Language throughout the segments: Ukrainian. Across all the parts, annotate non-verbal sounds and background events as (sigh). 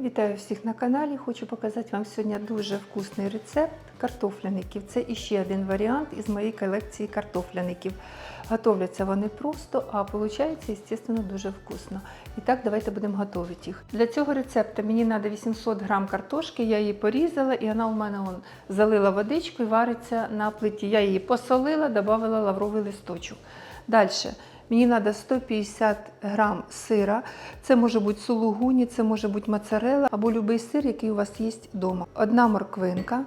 Вітаю всіх на каналі. Хочу показати вам сьогодні дуже вкусний рецепт картофляників. Це іще один варіант із моєї колекції картофляників. Готовляться вони просто, а виходить, звісно, дуже вкусно. І так, давайте будемо готувати їх. Для цього рецепту мені треба 800 грам картошки, я її порізала і вона у мене он, залила водичку і вариться на плиті. Я її посолила, додала лавровий листочок. Далі. Мені треба 150 грам сира. Це може бути сулугуні, це може бути моцарелла або будь-який сир, який у вас є вдома. Одна морквинка.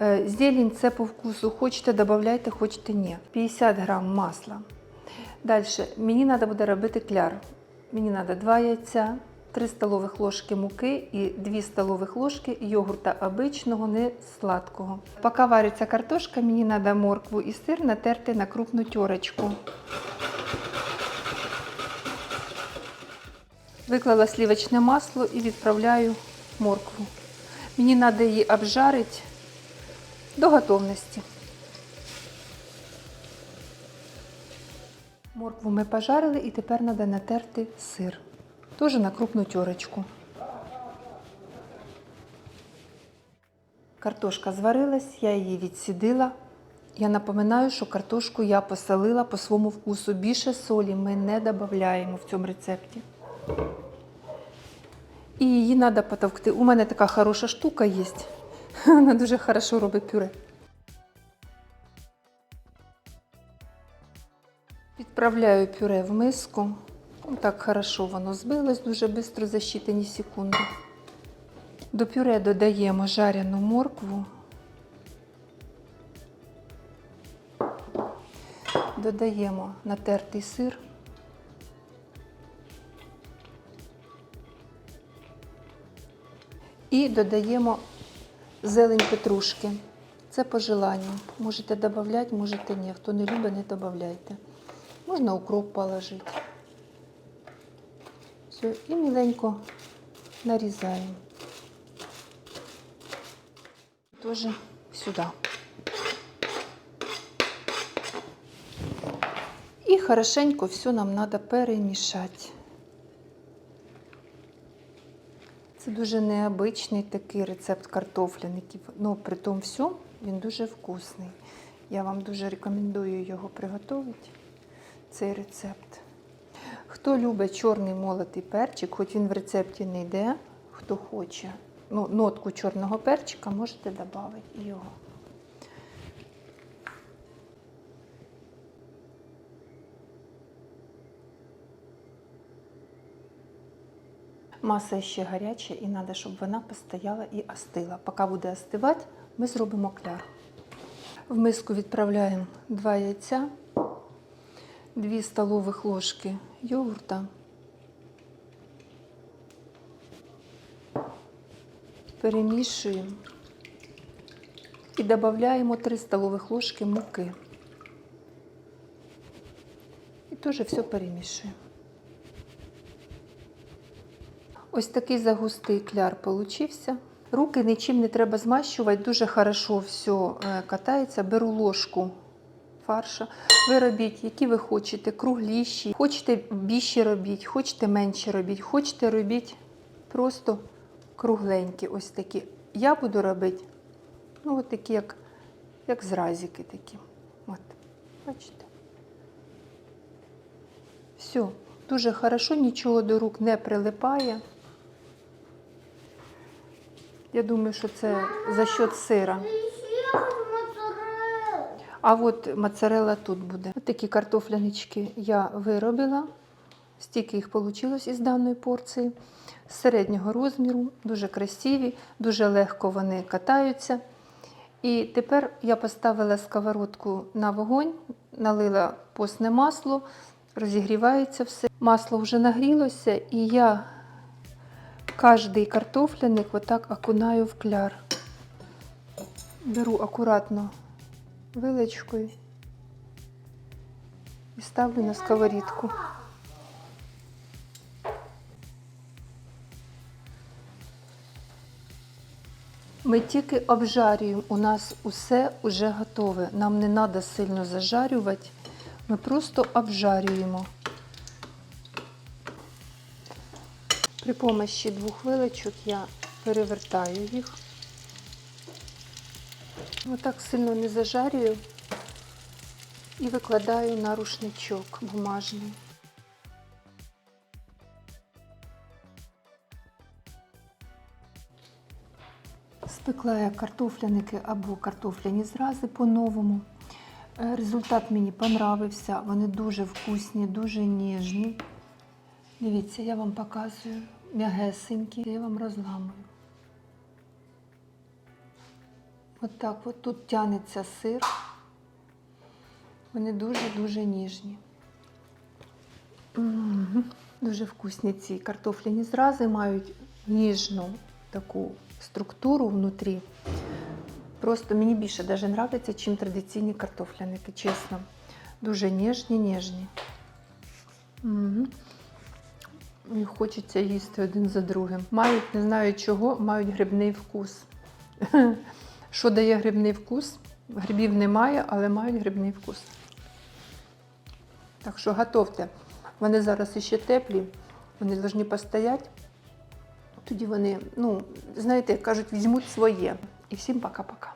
Е, Зелень це по вкусу. Хочете додавайте, хочете ні. 50 грам масла. Далі мені треба буде робити кляр. Мені треба 2 яйця, 3 столових ложки муки і 2 столових ложки йогурта обичного, не сладкого. Поки вариться картошка, мені треба моркву і сир натерти на крупну терочку. Виклала сливочне масло і відправляю моркву. Мені треба її обжарити до готовності. Моркву ми пожарили і тепер треба натерти сир. Теж на крупну терочку. Картошка зварилась, я її відсідила. Я напоминаю, що картошку я посолила по своєму вкусу. Більше солі ми не додаємо в цьому рецепті. І її треба потовкти. У мене така хороша штука є. Вона (laughs) дуже хорошо робить пюре. Відправляю пюре в миску. Так хорошо воно збилось дуже швидко за щитані секунди. До пюре додаємо жарену моркву. Додаємо натертий сир. І додаємо зелень петрушки. Це по желанню. Можете додати, можете ні. Хто не любить, не додавайте. Можна укроп положити. Все, і міленько нарізаємо. Теж сюди. І хорошенько все нам треба перемішати. Це дуже необичний такий рецепт картофляників. Ну, при тому всьому він дуже вкусний. Я вам дуже рекомендую його приготувати, цей рецепт. Хто любить чорний молотий перчик, хоч він в рецепті не йде, хто хоче, ну, нотку чорного перчика можете додати його. Маса ще гаряча і треба, щоб вона постояла і остила. Поки буде остивати, ми зробимо кляр. В миску відправляємо 2 яйця, 2 столових ложки йогурта, перемішуємо і додаємо 3 столових ложки муки. І теж все перемішуємо. Ось такий загустий кляр получився. Руки нічим не треба змащувати, дуже хорошо все е, катається. Беру ложку фарша. Ви робіть, які ви хочете, кругліші, хочете більші робіть, хочете менші робіть, хочете робіть просто кругленькі, ось такі. Я буду робити, ну, от такі, як, як зразики такі. От, бачите? Все, дуже хорошо, нічого до рук не прилипає. Я думаю, що це за счет сира. А от моцарелла тут буде. Ось такі картофлянички я виробила. Стільки їх вийшло із даної порції. З середнього розміру, дуже красиві, дуже легко вони катаються. І тепер я поставила сковородку на вогонь, налила постне масло, розігрівається все. Масло вже нагрілося, і я кожний картофляник отак окунаю в кляр. Беру акуратно вилочкою і ставлю на сковорідку. Ми тільки обжарюємо, у нас усе вже готове. Нам не треба сильно зажарювати, ми просто обжарюємо. При помощі двох вилочок я перевертаю їх. Отак сильно не зажарюю і викладаю на рушничок бумажний. Спекла я картофляники або картофляні зрази по-новому. Результат мені понравився. Вони дуже вкусні, дуже ніжні. Дивіться, я вам показую м'ягесенькі, я вам розламую. От так от тут тянеться сир. Вони дуже-дуже ніжні. Дуже вкусні ці картофляні зрази мають ніжну таку структуру внутрі. Просто мені більше даже нравиться, чим традиційні картофляники, чесно. Дуже ніжні, ніжні. Угу. Хочеться їсти один за другим. Мають, не знаю чого, мають грибний вкус. (laughs) Що дає грибний вкус? Грибів немає, але мають грибний вкус. Так що готовте. Вони зараз іще теплі, вони повинні постояти. Тоді вони, ну, знаєте, кажуть, візьмуть своє. І всім пока-пока.